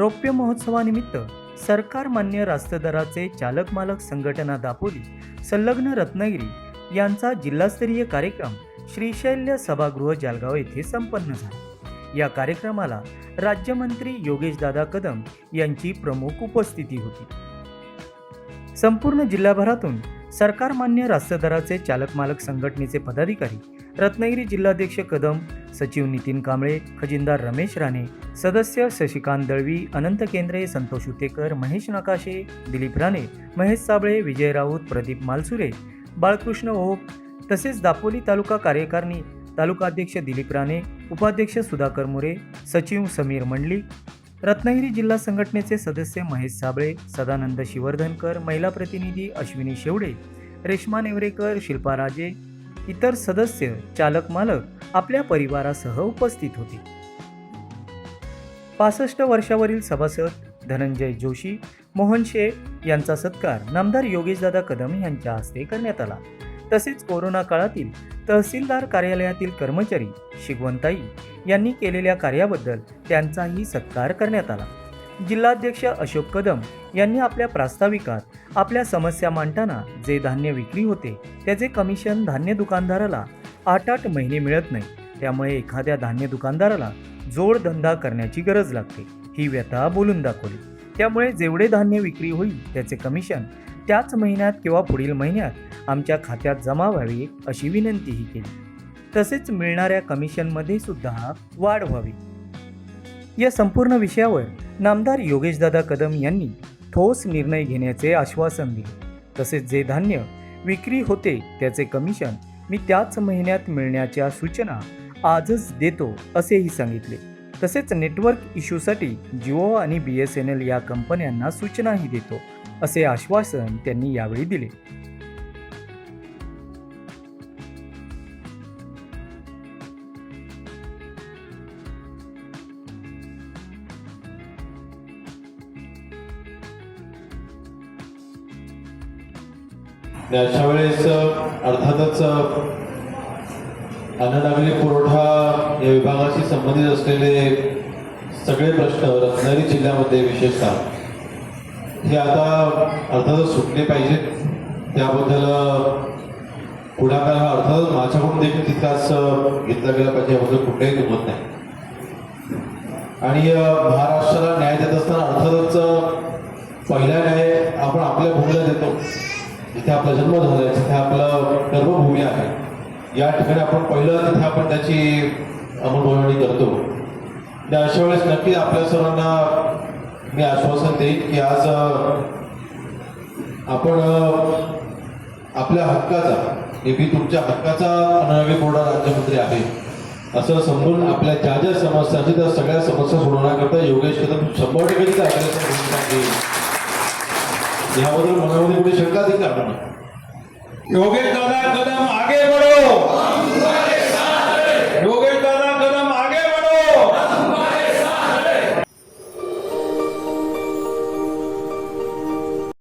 रौप्य महोत्सवानिमित्त सरकार मान्य रास्त दराचे चालक मालक संघटना दापोली संलग्न रत्नागिरी यांचा जिल्हास्तरीय कार्यक्रम श्रीशैल्य सभागृह जालगाव येथे संपन्न झाला. या कार्यक्रमाला राज्यमंत्री योगेशदादा कदम यांची प्रमुख उपस्थिती होती. संपूर्ण जिल्हाभरातून सरकारमान्य रास्त दराचे चालक मालक संघटनेचे पदाधिकारी रत्नागिरी जिल्हाध्यक्ष कदम सचिव नितीन कांबळे खजिनदार रमेश राणे सदस्य शशिकांत दळवी अनंत केंद्रे संतोष उतेकर महेश नकाशे दिलीप राणे महेश साबळे विजय राऊत प्रदीप मालसुरे बाळकृष्ण ओक तसेच दापोली तालुका कार्यकारिणी तालुकाध्यक्ष दिलीप राणे उपाध्यक्ष सुधाकर मोरे सचिव समीर मंडलिक रत्नागिरी जिल्हा संघटनेचे सदस्य महेश साबळे सदानंद शिवर्धनकर महिला प्रतिनिधी अश्विनी शेवडे रेश्मा नेवरेकर शिल्पा राजे इतर सदस्य चालक मालक आपल्या परिवारासह उपस्थित होते. पासष्ट वर्षावरील सभासद धनंजय जोशी मोहन शेठ यांचा सत्कार नामदार योगेशदादा कदम यांच्या हस्ते करण्यात आला. तसेच कोरोना काळातील तहसीलदार कार्यालयातील कर्मचारी शिगवंताई यांनी केलेल्या कार्याबद्दल त्यांचाही सत्कार करण्यात आला. जिल्हाध्यक्ष अशोक कदम यांनी आपल्या प्रास्ताविकात आपल्या समस्या मांडताना जे धान्य विक्री होते त्याचे कमिशन धान्य दुकानदाराला आठ आठ महिने मिळत नाही. त्यामुळे एखाद्या धान्य दुकानदाराला जोडधंदा करण्याची गरज लागते. ही व्यथा बोलून दाखवली. त्यामुळे जेवढे धान्य विक्री होईल त्याचे कमिशन त्याच महिन्यात किंवा पुढील महिन्यात आमच्या खात्यात जमा व्हावी अशी विनंतीही केली. तसेच मिळणाऱ्या कमिशनमध्ये सुद्धा वाढ व्हावी. या संपूर्ण विषयावर नामदार योगेशदादा कदम यांनी ठोस निर्णय घेण्याचे आश्वासन दिले. तसेच जे धान्य विक्री होते त्याचे कमिशन मी त्याच महिन्यात मिळण्याच्या सूचना आजच देतो असेही सांगितले. तसेच नेटवर्क इश्यूसाठी जिओ आणि बी एस एन एल या कंपन्यांना सूचनाही देतो. असे आश्वासन त्यांनी यावेळी दिले. अशा वेळेस अर्थातच अन्ननागरी पुरवठा या विभागाशी संबंधित असलेले सगळे प्रश्न रत्नागिरी जिल्ह्यामध्ये विशेषतः हे आता अर्थातच सुटले पाहिजेत त्याबद्दल पुढाकार हा अर्थातच माझ्याकडून देखील तितकाच घेतला गेला पाहिजे याबद्दल कुठलाही दुमत नाही. आणि महाराष्ट्राला न्याय देत असताना अर्थातच पहिला न्याय आपण आपल्या भूमीला देतो. जिथे आपला जन्म झाला आहे जिथे आपलं कर्मभूमी आहे. या ठिकाणी आपण पहिलं तिथे आपण त्याची अंमलबजावणी करतो. अशा वेळेस नक्की आपल्या सर्वांना मी आश्वासन देईन की आज आपण आपल्या हक्काचा मी तुमच्या हक्काचा नवे बोर्डा राज्यमंत्री आहे. असं समजून आपल्या ज्या ज्या समस्या आहेत त्या सगळ्या समस्या सोडवण्याकरता योगेश कदम शंभर टक्के अग्रेसर भूमिका घेईल याबद्दल मनामध्ये कुठे शंका देखील आणू योगेश दादा कदम आगे बढ़ो.